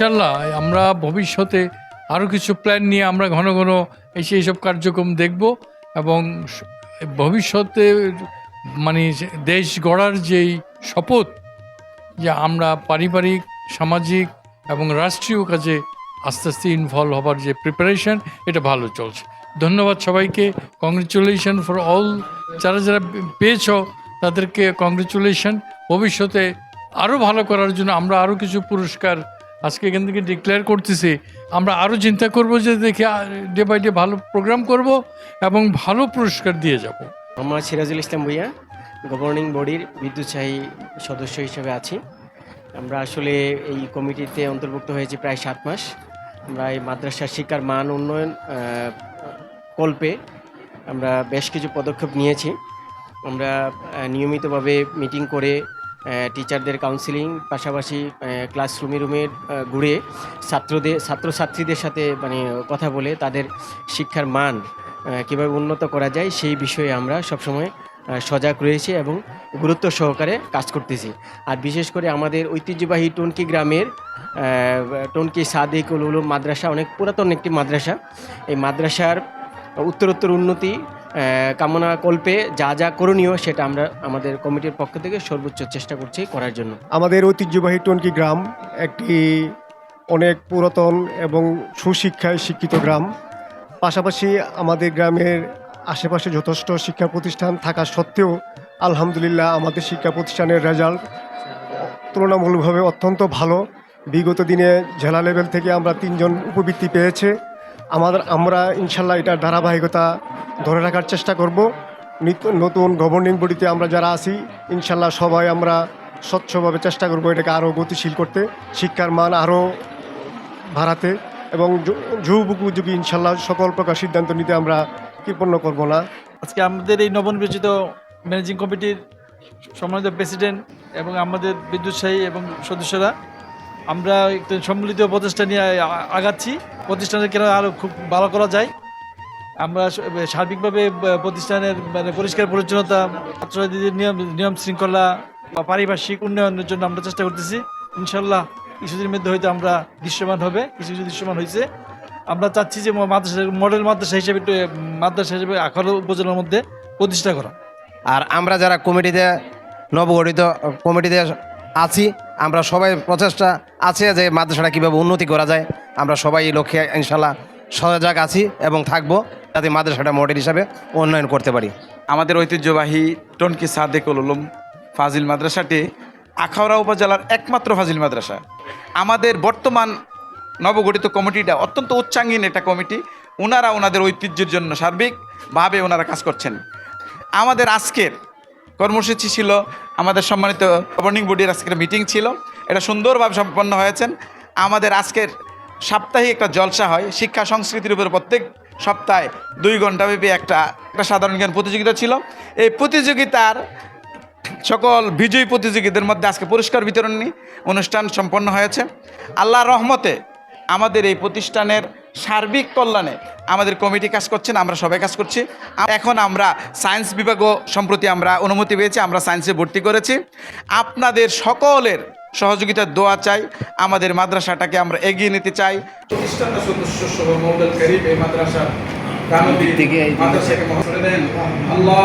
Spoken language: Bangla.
ইনশাল্লাহ আমরা ভবিষ্যতে আরও কিছু প্ল্যান নিয়ে আমরা ঘন ঘন এসে এইসব কার্যক্রম দেখব এবং ভবিষ্যতে মানে দেশ গড়ার যেই শপথ, যে আমরা পারিবারিক, সামাজিক এবং রাষ্ট্রীয় কাজে আস্তে আস্তে ইনভলভ হবার যে প্রিপারেশন এটা ভালো চলছে। ধন্যবাদ সবাইকে। কংগ্রেচুলেশন ফর অল যারা যারা পেয়েছ, তাদেরকে কংগ্রেচুলেশন ভবিষ্যতে আরও ভালো করার জন্য আমরা আরও কিছু পুরস্কার আজকে এখান থেকে ডিক্লেয়ার করতেছি। আমরা আরও চিন্তা করব যে দেখে ডে বাই ডে ভালো প্রোগ্রাম করব এবং ভালো পুরস্কার দিয়ে যাব। মোহাম্মদ সিরাজুল ইসলাম ভুইয়া গভর্নিং বডির বিদ্যুৎসাহী সদস্য হিসেবে আছি। আমরা আসলে এই কমিটিতে অন্তর্ভুক্ত হয়েছি প্রায় সাত মাস। আমরা এই মাদ্রাসার শিক্ষার মান উন্নয়ন কল্পে আমরা বেশ কিছু পদক্ষেপ নিয়েছি। আমরা নিয়মিতভাবে মিটিং করে টিচারদের কাউন্সিলিং পাশাপাশি ক্লাসরুমে রুমে ঘুরে ছাত্রদের, ছাত্রছাত্রীদের সাথে মানে কথা বলে তাদের শিক্ষার মান কীভাবে উন্নত করা যায় সেই বিষয়ে আমরা সবসময় সজাগ রয়েছি এবং গুরুত্ব সহকারে কাজ করতেছি। আর বিশেষ করে আমাদের ঐতিহ্যবাহী টনকি গ্রামের টনকি সাদিকুল উলুম মাদ্রাসা, অনেক পুরাতন একটি মাদ্রাসা। এই মাদ্রাসার উত্তরোত্তর উন্নতি কামনা কল্পে যা যা করণীয় সেটা আমরা আমাদের কমিটির পক্ষ থেকে সর্বোচ্চ চেষ্টা করছি করার জন্য। আমাদের ঐতিহ্যবাহী টনকি গ্রাম একটি অনেক পুরাতন এবং সুশিক্ষায় শিক্ষিত গ্রাম। পাশাপাশি আমাদের গ্রামের আশেপাশে যথেষ্ট শিক্ষা প্রতিষ্ঠান থাকা সত্ত্বেও আলহামদুলিল্লাহ আমাদের শিক্ষা প্রতিষ্ঠানের রেজাল্ট তুলনামূলকভাবে অত্যন্ত ভালো। বিগত দিনে জেলা লেভেল থেকে আমরা তিনজন উপবৃত্তি পেয়েছে। আমাদের, আমরা ইনশাল্লাহ এটার ধারাবাহিকতা ধরে রাখার চেষ্টা করব। নিত- নতুন গভর্নিং বডিতে আমরা যারা আছি, ইনশাল্লাহ সবাই আমরা স্বচ্ছভাবে চেষ্টা করব এটাকে আরও গতিশীল করতে, শিক্ষার মান আরও বাড়াতে এবং যু- যুব উপযোগী ইনশাল্লাহ সকল প্রকার সিদ্ধান্ত নিতে আমরা কৃপণ্য করব না। আজকে আমাদের এই নবনির্বাচিত ম্যানেজিং কমিটির সম্মানিত প্রেসিডেন্ট এবং আমাদের বিদ্যুৎসাহী এবং সদস্যরা, আমরা একটা সম্মিলিত প্রচেষ্টা নিয়ে আগাচ্ছি। প্রতিষ্ঠানের কেন আরও খুব ভালো করা যায়। আমরা সার্বিকভাবে প্রতিষ্ঠানের মানে পরিষ্কার পরিচ্ছন্নতা ছাত্রছাত্রীদের নিয়ম নিয়ম শৃঙ্খলা বা পারিপার্শ্বিক উন্নয়নের জন্য আমরা চেষ্টা করতেছি। ইনশাল্লাহ কিছুদিনের মধ্যে হয়তো আমরা দৃশ্যমান হবে কিছু কিছু দৃশ্যমান হয়েছে। আমরা চাচ্ছি যে মাদ্রাসা মডেল মাদ্রাসা হিসেবে একটু, মাদ্রাসা হিসেবে আখালো উপজেলার মধ্যে প্রতিষ্ঠা করা। আর আমরা যারা কমিটিতে নবগঠিত কমিটিতে আছি আমরা সবাই প্রচেষ্টা আছে যে মাদ্রাসাটা কীভাবে উন্নতি করা যায়। আমরা সবাই লক্ষ্যে ইনশাল্লাহ সজাগ আছি এবং থাকব। যাতে মাদ্রাসাটা মডেল হিসাবে উন্নয়ন করতে পারি। আমাদের ঐতিহ্যবাহী টনকি সাদেকুল উলুম ফাজিল মাদ্রাসাটি আখাউড়া উপজেলার একমাত্র ফাজিল মাদ্রাসা। আমাদের বর্তমান নবগঠিত কমিটিটা অত্যন্ত উচ্চাঙ্গীন একটা কমিটি। ওনারা ওনাদের ঐতিহ্যের জন্য সার্বিকভাবে ওনারা কাজ করছেন। আমাদের আজকের কর্মসূচি ছিল, আমাদের সম্মানিত গভর্নিং বডির আজকের মিটিং ছিল। এটা সুন্দরভাবে সম্পন্ন হয়েছেন। আমাদের আজকের সাপ্তাহিক একটা জলসা হয়, শিক্ষা সংস্কৃতির উপর প্রত্যেক সপ্তাহে দুই ঘন্টাব্যাপী একটা একটা সাধারণ জ্ঞান প্রতিযোগিতা ছিল। এই প্রতিযোগিতার সকল বিজয়ী প্রতিযোগীদের মধ্যে আজকে পুরস্কার বিতরণী অনুষ্ঠান সম্পন্ন হয়েছে। আল্লাহর রহমতে আমাদের এই প্রতিষ্ঠানের সার্বিক কল্যাণে আমাদের কমিটি কাজ করছেন আমরা সবাই কাজ করছি। এখন আমরা সায়েন্স বিভাগও সম্প্রতি আমরা অনুমতি পেয়েছি, আমরা সায়েন্সে ভর্তি করেছি। আপনাদের সকলের সহযোগিতার দোয়া চাই। আমাদের মাদ্রাসাটাকে আমরা এগিয়ে নিতে চাই। প্রতিষ্ঠাতা সদস্য সহ মৌলাদ করিম এই মাদ্রাসা মাদ্রাসাকে দেন। আল্লাহ